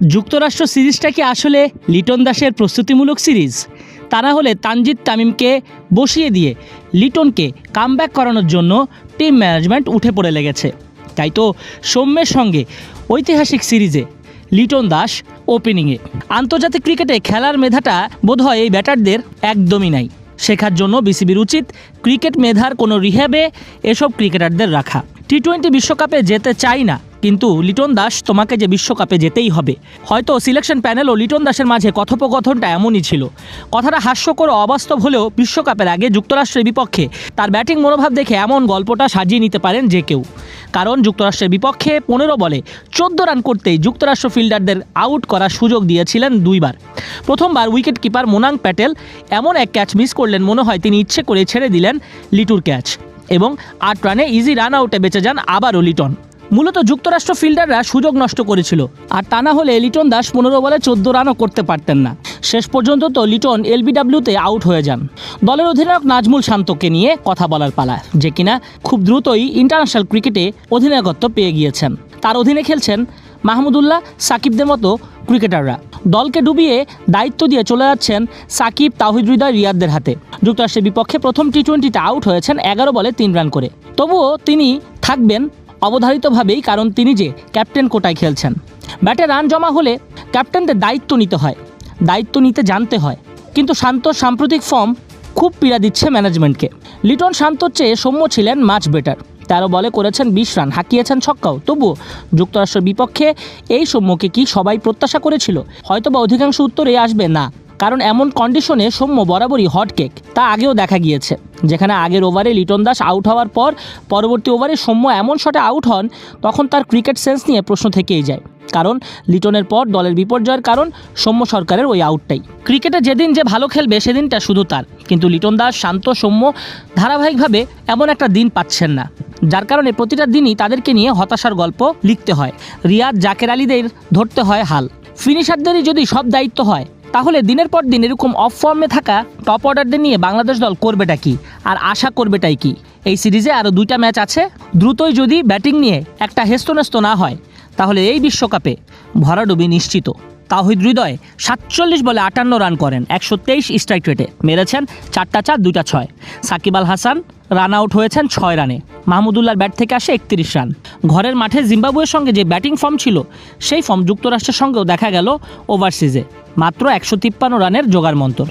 যুক্তরাষ্ট্র সিরিজটা কি আসলে লিটন দাসের প্রস্তুতিমূলক সিরিজ? তা না হলে তানজিদ তামিমকে বসিয়ে দিয়ে লিটনকে কামব্যাক করানোর জন্য টিম ম্যানেজমেন্ট উঠে পড়ে লেগেছে। তাই তো সৌম্যের সঙ্গে ঐতিহাসিক সিরিজে লিটন দাস ওপেনিংয়ে আন্তর্জাতিক ক্রিকেটে খেলার মেধাটা বোধহয় এই ব্যাটারদের একদমই নাই। শেখার জন্য বিসিবির উচিত ক্রিকেট মেধার কোনো রিহ্যাবে এসব ক্রিকেটারদের রাখা। টি টোয়েন্টি বিশ্বকাপে যেতে চাই না কিন্তু লিটন দাস তোমাকে যে বিশ্বকাপে যেতেই হবে। হয়তো সিলেকশন প্যানেল ও লিটন দাসের মাঝে কথোপকথনটা এমনই ছিল। কথাটা হাস্যকর অবাস্তব হলেও বিশ্বকাপের আগে যুক্তরাষ্ট্রের বিপক্ষে তার ব্যাটিং মনোভাব দেখে এমন গল্পটা সাজিয়ে নিতে পারেন যে কেউ। কারণ যুক্তরাষ্ট্রের বিপক্ষে পনেরো বলে চোদ্দ রান করতেই যুক্তরাষ্ট্র ফিল্ডারদের আউট করার সুযোগ দিয়েছিলেন দুইবার। প্রথমবার উইকেট কিপার মোনাং প্যাটেল এমন এক ক্যাচ মিস করলেন মনে হয় তিনি ইচ্ছে করে ছেড়ে দিলেন লিটুর ক্যাচ। এবং আট রানে ইজি রান আউটে বেঁচে যান আবারও লিটন। মূলত যুক্তরাষ্ট্র ফিল্ডাররা সুযোগ নষ্ট করেছিল। আর তা না হলে লিটন দাস পনেরো বলে চোদ্দ রানও করতে পারতেন না। শেষ পর্যন্ত তো লিটন এলবিডাব্লিউতে আউট হয়ে যান। দলের অধিনায়ক নাজমুল শান্তকে নিয়ে কথা বলার পালা, যে কিনা খুব দ্রুতই ইন্টারন্যাশনাল ক্রিকেটে অধিনায়কত্ব পেয়ে গিয়েছেন। তার অধীনে খেলছেন মাহমুদুল্লাহ, সাকিবদের মতো ক্রিকেটাররা। দলকে ডুবিয়ে দায়িত্ব দিয়ে চলে যাচ্ছেন সাকিব তাহিদ হৃদয়, রিয়াদদের হাতে। যুক্তরাষ্ট্রের বিপক্ষে প্রথম টি টোয়েন্টিতে আউট হয়েছেন এগারো বলে তিন রান করে। তবুও তিনি থাকবেন অবধারিতভাবেই কারণ তিনি যে ক্যাপ্টেন কোটায় খেলছেন। ব্যাটে রান জমা হলে ক্যাপ্টেনদের দায়িত্ব নিতে হয়, দায়িত্ব নিতে জানতে হয়। কিন্তু শান্ত সাম্প্রতিক ফর্ম খুব পীড়া দিচ্ছে ম্যানেজমেন্টকে। লিটন শান্তর চেয়ে সৌম্য ছিলেন মাচ বেটার। তেরো বলে করেছেন বিশ রান, হাঁকিয়েছেন ছক্কাও। তবুও যুক্তরাষ্ট্রের বিপক্ষে এই সৌম্যকে কি সবাই প্রত্যাশা করেছিল? হয়তোবা অধিকাংশ উত্তরে আসবে না। কারণ এমন কন্ডিশনে সৌম্য বরাবরই হট কেক তা আগেও দেখা গিয়েছে। যেখানে আগের ওভারে লিটন দাস আউট হওয়ার পর পরবর্তী ওভারে সৌম্য এমন শটে আউট হন, তখন তার ক্রিকেট সেন্স নিয়ে প্রশ্ন থেকেই যায়। কারণ লিটনের পর দলের বিপর্যয়ের কারণ সৌম্য সরকারের ওই আউটটাই ক্রিকেটে যেদিন যে ভালো খেলবে, সেদিনটা শুধু তার। কিন্তু লিটন দাস শান্ত, সৌম্য, ধারাবাহিকভাবে এমন একটা দিন পাচ্ছেন না। যার কারণে প্রতিটা দিনই তাদেরকে নিয়ে হতাশার গল্প লিখতে হয়। রিয়াদ জাকের আলীদের ধরতে হয় হাল। ফিনিশারদেরই যদি সব দায়িত্ব হয় তাহলে দিনের পর দিন এরকম অফ ফর্মে থাকা টপ অর্ডারদের নিয়ে বাংলাদেশ দল করবেটা কি? আর আশা করবেটাই কি? এই সিরিজে আরও দুইটা ম্যাচ আছে। দ্রুতই যদি ব্যাটিং নিয়ে একটা হেস্তনেস্ত না হয়, তাহলে এই বিশ্বকাপে ভরাডুবি নিশ্চিত। তাহিদ হৃদয় সাতচল্লিশ বলে আটান্ন রান করেন, একশো তেইশ স্ট্রাইক রেটে মেরেছেন চারটা চার, দুইটা ছয়। সাকিব আল হাসান রান আউট হয়েছেন ছয় রানে। মাহমুদুল্লাহর ব্যাট থেকে আসে একত্রিশ রান। ঘরের মাঠে জিম্বাবুয়ের সঙ্গে যে ব্যাটিং ফর্ম ছিল, সেই ফর্ম যুক্তরাষ্ট্রের সঙ্গেও দেখা গেল ওভারসিজে মাত্র একশো তিপ্পান্ন রানের জোগাড় মন্তর।